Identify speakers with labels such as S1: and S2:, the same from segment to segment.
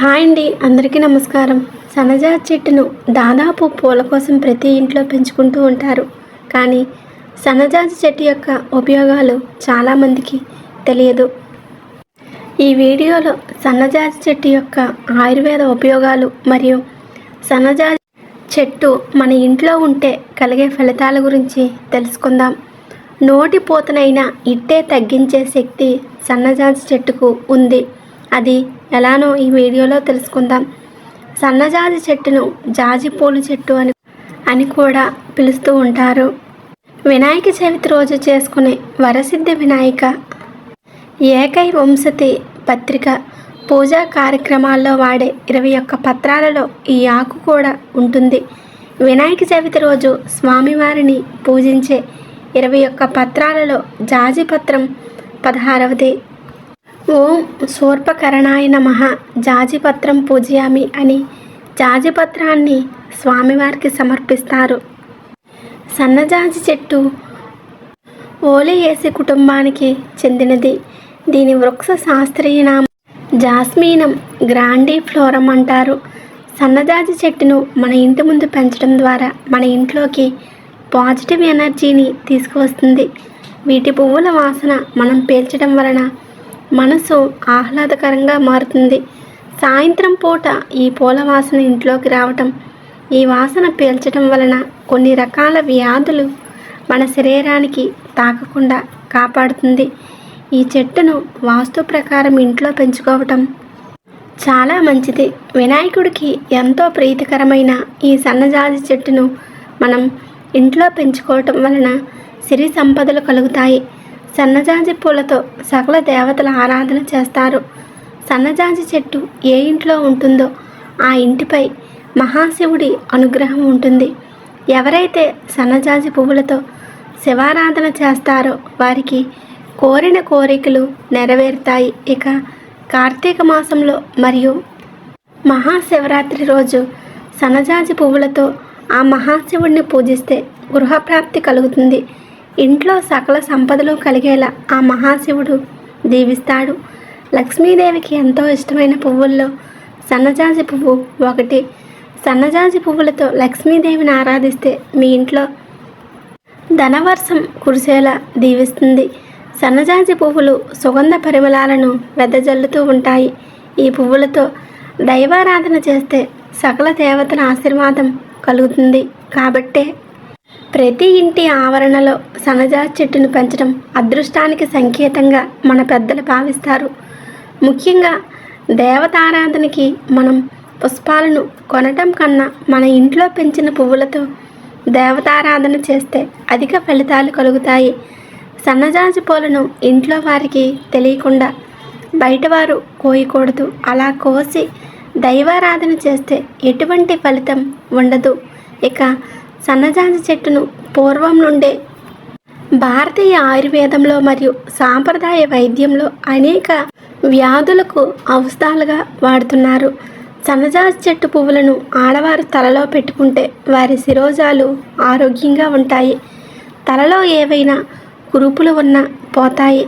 S1: Hi అండి అందరికీ నమస్కారం. సన్నజా చెట్టును దాదాపు పూల కోసం ప్రతి ఇంట్లో పెంచుకుంటూ ఉంటారు. కానీ సన్నజాజి చెట్టు యొక్క ఉపయోగాలు చాలామందికి తెలియదు. ఈ వీడియోలో సన్నజాజి చెట్టు యొక్క ఆయుర్వేద ఉపయోగాలు మరియు సన్నజాజి చెట్టు మన ఇంట్లో ఉంటే కలిగే ఫలితాల గురించి తెలుసుకుందాం. నోటి పూతనైనా ఇట్టే తగ్గించే శక్తి సన్నజాజి చెట్టుకు ఉంది. అది ఎలానో ఈ వీడియోలో తెలుసుకుందాం. సన్నజాజి చెట్టును జాజి పూల చెట్టు అని అని కూడా పిలుస్తూ ఉంటారు. వినాయక చవితి రోజు చేసుకునే వరసిద్ధి వినాయక ఏకై వంశతి పత్రిక పూజా కార్యక్రమాల్లో వాడే ఇరవై ఒక్క పత్రాలలో ఈ ఆకు కూడా ఉంటుంది. వినాయక చవితి రోజు స్వామివారిని పూజించే ఇరవై ఒక్క పత్రాలలో జాజి పత్రం పదహారవది ఓం శూర్పకరణాయ నమ. జాజిపత్రం పూజయామి అని జాజిపత్రాన్ని స్వామివారికి సమర్పిస్తారు. సన్నజాజి చెట్టు ఓలియేసి కుటుంబానికి చెందినది. దీని వృక్ష శాస్త్రీయ నామం జాస్మీనం గ్రాండీ ఫ్లోరం అంటారు. సన్నజాజి చెట్టును మన ఇంటి ముందు పెంచడం ద్వారా మన ఇంట్లోకి పాజిటివ్ ఎనర్జీని తీసుకువస్తుంది. వీటి పువ్వుల వాసన మనం పీల్చడం వలన మనసు ఆహ్లాదకరంగా మారుతుంది. సాయంత్రం పూట ఈ పూల వాసన ఇంట్లోకి రావటం ఈ వాసన పీల్చడం వలన కొన్ని రకాల వ్యాధులు మన శరీరానికి తాకకుండా కాపాడుతుంది. ఈ చెట్టును వాస్తు ప్రకారం ఇంట్లో పెంచుకోవటం చాలా మంచిది. వినాయకుడికి ఎంతో ప్రీతికరమైన ఈ సన్నజాజి చెట్టును మనం ఇంట్లో పెంచుకోవటం వలన సిరి సంపదలు కలుగుతాయి. సన్నజాజి పూలతో సకల దేవతల ఆరాధన చేస్తారు. సన్నజాజి చెట్టు ఏ ఇంట్లో ఉంటుందో ఆ ఇంటిపై మహాశివుడి అనుగ్రహం ఉంటుంది. ఎవరైతే సన్నజాజి పువ్వులతో శివారాధన చేస్తారో వారికి కోరిన కోరికలు నెరవేరుతాయి. ఇక కార్తీక మాసంలో మరియు మహాశివరాత్రి రోజు సన్నజాజి పువ్వులతో ఆ మహాశివుడిని పూజిస్తే గృహప్రాప్తి కలుగుతుంది. ఇంట్లో సకల సంపదలు కలిగేలా ఆ మహాశివుడు దీవిస్తాడు. లక్ష్మీదేవికి ఎంతో ఇష్టమైన పువ్వుల్లో సన్నజాజి పువ్వు ఒకటి. సన్నజాజి పువ్వులతో లక్ష్మీదేవిని ఆరాధిస్తే మీ ఇంట్లో ధనవర్షం కురిసేలా దీవిస్తుంది. సన్నజాజి పువ్వులు సుగంధ పరిమళాలను వెదజల్లుతూ ఉంటాయి. ఈ పువ్వులతో దైవారాధన చేస్తే సకల దేవతల ఆశీర్వాదం కలుగుతుంది కాబట్టే ప్రతి ఇంటి ఆవరణలో సన్నజాజి చెట్టును పెంచడం అదృష్టానికి సంకేతంగా మన పెద్దలు భావిస్తారు. ముఖ్యంగా దేవతారాధనకి మనం పుష్పాలను కొనటం కన్నా మన ఇంట్లో పెంచిన పువ్వులతో దేవతారాధన చేస్తే అధిక ఫలితాలు కలుగుతాయి. సన్నజాజి పూలను ఇంట్లో వారికి తెలియకుండా బయటవారు కోయకూడదు. అలా కోసి దైవారాధన చేస్తే ఎటువంటి ఫలితం ఉండదు. ఇక సన్నజాజి చెట్టును పూర్వం నుండే భారతీయ ఆయుర్వేదంలో మరియు సాంప్రదాయ వైద్యంలో అనేక వ్యాధులకు ఔషధాలుగా వాడుతున్నారు. సన్నజాజి చెట్టు పువ్వులను ఆడవారు తలలో పెట్టుకుంటే వారి శిరోజాలు ఆరోగ్యంగా ఉంటాయి. తలలో ఏవైనా కురుపులు ఉన్నా పోతాయి.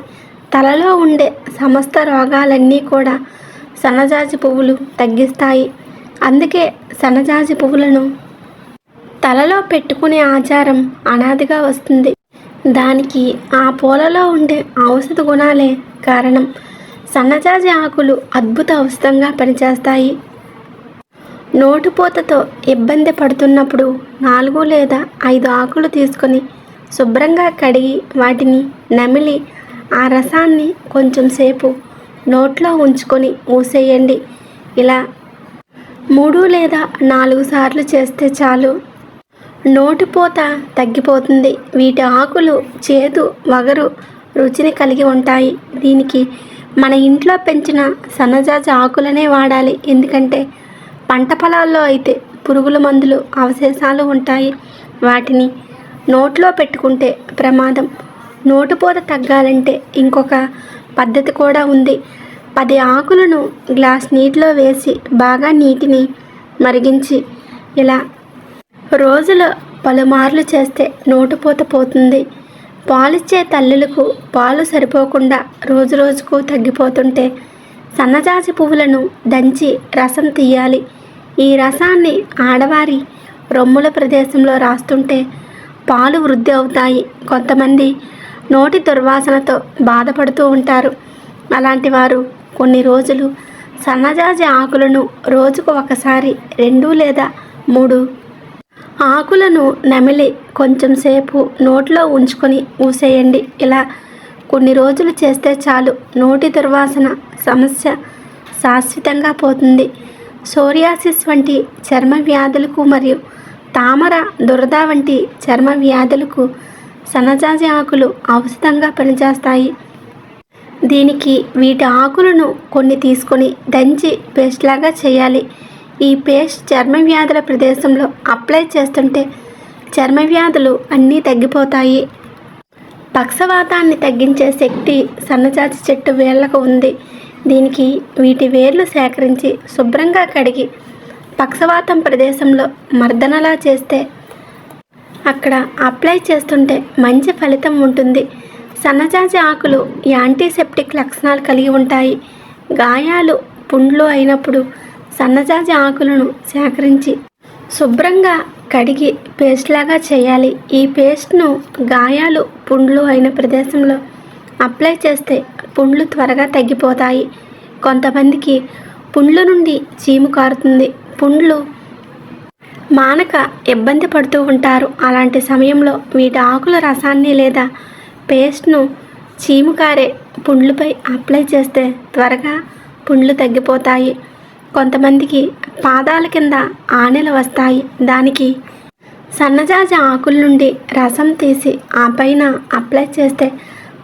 S1: తలలో ఉండే సమస్త రోగాలన్నీ కూడా సన్నజాజి పువ్వులు తగ్గిస్తాయి. అందుకే సన్నజాజి పువ్వులను తలలో పెట్టుకునే ఆచారం అనాదిగా వస్తుంది. దానికి ఆ పూలలో ఉండే ఔషధ గుణాలే కారణం. సన్నజాజి ఆకులు అద్భుత ఔషధంగా పనిచేస్తాయి. నోటుపోతతో ఇబ్బంది పడుతున్నప్పుడు నాలుగు లేదా ఐదు ఆకులు తీసుకొని శుభ్రంగా కడిగి వాటిని నమిలి ఆ రసాన్ని కొంచెం సేపు నోట్లో ఉంచుకొని ఊసేయండి ఇలా మూడు లేదా నాలుగు సార్లు చేస్తే చాలు. నోటిపోత తగ్గిపోతుంది. వీటి ఆకులు చేదు వగరు రుచిని కలిగి ఉంటాయి. దీనికి మన ఇంట్లో పెంచిన సన్నజాజ ఆకులనే వాడాలి. ఎందుకంటే పంట పొలాల్లో అయితే పురుగుల మందులు అవశేషాలు ఉంటాయి. వాటిని నోట్లో పెట్టుకుంటే ప్రమాదం. నోటిపోత తగ్గాలంటే ఇంకొక పద్ధతి కూడా ఉంది. పది ఆకులను గ్లాస్ నీటిలో వేసి బాగా నీటిని మరిగించి ఇలా రోజులో పలుమార్లు చేస్తే నోటుపోత పోతుంది. పాలిచ్చే తల్లులకు పాలు సరిపోకుండా రోజు రోజుకు తగ్గిపోతుంటే సన్నజాజి పువ్వులను దంచి రసం తీయాలి. ఈ రసాన్ని ఆడవారి రొమ్ముల ప్రదేశంలో రాస్తుంటే పాలు వృద్ధి అవుతాయి. కొంతమంది నోటి దుర్వాసనతో బాధపడుతూ ఉంటారు. అలాంటి వారు కొన్ని రోజులు సన్నజాజి ఆకులను రోజుకు ఒకసారి రెండు లేదా మూడు ఆకులను నమిలి కొంచెం సేపు నోట్లో ఉంచుకొని ఊసేయండి ఇలా కొన్ని రోజులు చేస్తే చాలు. నోటి దుర్వాసన సమస్య శాశ్వతంగా పోతుంది. సోరియాసిస్ వంటి చర్మ వ్యాధులకు మరియు తామర దురద వంటి చర్మ వ్యాధులకు సన్నజాజి ఆకులు ఔషధంగా పనిచేస్తాయి. దీనికి వీటి ఆకులను కొన్ని తీసుకొని దంచి పేస్ట్ లాగా చేయాలి. ఈ పేస్ట్ చర్మ వ్యాధుల ప్రదేశంలో అప్లై చేస్తుంటే చర్మ వ్యాధులు అన్నీ తగ్గిపోతాయి. పక్షవాతాన్ని తగ్గించే శక్తి సన్నజాజి చెట్టు వేళ్ళకు ఉంది. దీనికి వీటి వేర్లు సేకరించి శుభ్రంగా కడిగి పక్షవాతం ప్రదేశంలో మర్దనలా చేస్తే అక్కడ అప్లై చేస్తుంటే మంచి ఫలితం ఉంటుంది. సన్నజాజి ఆకులు యాంటీసెప్టిక్ లక్షణాలు కలిగి ఉంటాయి. గాయాలు పుండ్లు అయినప్పుడు సన్నజాజి ఆకులను సేకరించి శుభ్రంగా కడిగి పేస్ట్ లాగా చేయాలి. ఈ పేస్ట్ను గాయాలు పుండ్లు అయిన ప్రదేశంలో అప్లై చేస్తే పుండ్లు త్వరగా తగ్గిపోతాయి. కొంతమందికి పుండ్ల నుండి చీము కారుతుంది. పుండ్లు మానక ఇబ్బంది పడుతూ ఉంటారు. అలాంటి సమయంలో వీటి ఆకుల రసాన్ని లేదా పేస్ట్ను చీము కారే పుండ్లపై అప్లై చేస్తే త్వరగా పుండ్లు తగ్గిపోతాయి. కొంతమందికి పాదాల కింద ఆనెలు వస్తాయి. దానికి సన్నజాజి ఆకుల నుండి రసం తీసి ఆ పైన అప్లై చేస్తే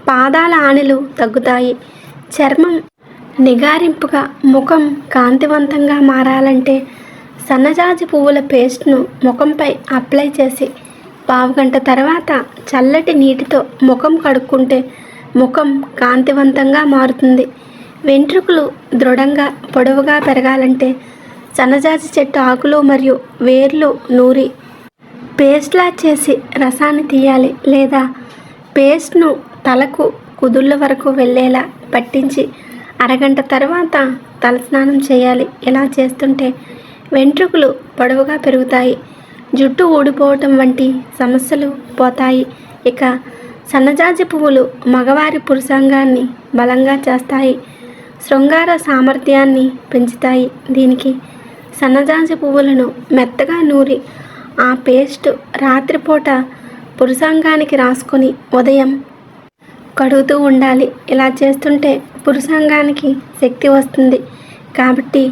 S1: పాదాల ఆనెలు తగ్గుతాయి. చర్మం నిగారింపుగా ముఖం కాంతివంతంగా మారాలంటే సన్నజాజి పువ్వుల పేస్ట్ను ముఖంపై అప్లై చేసి పావుగంట తర్వాత చల్లటి నీటితో ముఖం కడుక్కుంటే ముఖం కాంతివంతంగా మారుతుంది. వెంట్రుకలు దృఢంగా పొడవుగా పెరగాలంటే సన్నజాజి చెట్టు ఆకులు మరియు వేర్లు నూరి పేస్ట్లా చేసి రసాన్ని తీయాలి లేదా పేస్ట్ను తలకు కుదుళ్ళ వరకు వెళ్ళేలా పట్టించి అరగంట తర్వాత తలస్నానం చేయాలి. ఇలా చేస్తుంటే వెంట్రుకలు పొడవుగా పెరుగుతాయి. జుట్టు ఊడిపోవటం వంటి సమస్యలు పోతాయి. ఇక సన్నజాజి పువ్వులు మగవారి పురుషాంగాన్ని బలంగా చేస్తాయి. శృంగార సామర్థ్యాన్ని పెంచుతాయి. దీనికి సన్నజాజి పువ్వులను మెత్తగా నూరి ఆ పేస్ట్ రాత్రిపూట పురుషాంగానికి రాసుకొని ఉదయం కడుగుతూ ఉండాలి. ఇలా చేస్తుంటే పురుషాంగానికి శక్తి వస్తుంది. కాబట్టి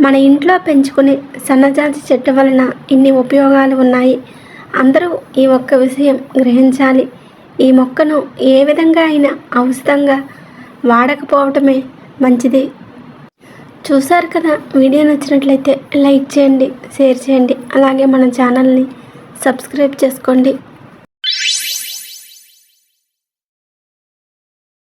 S1: మన ఇంట్లో పెంచుకునే సన్నజాజి చెట్టు వలన ఇన్ని ఉపయోగాలు ఉన్నాయి. అందరూ ఈ ఒక్క విషయం గ్రహించాలి. ఈ మొక్కను ఏ విధంగా అయినా ఔషధంగా వాడకపోవటమే మంచిది. చూసారు కదా వీడియో నచ్చినట్లయితే లైక్ చేయండి షేర్ చేయండి అలాగే మన ఛానల్ని సబ్స్క్రైబ్ చేసుకోండి.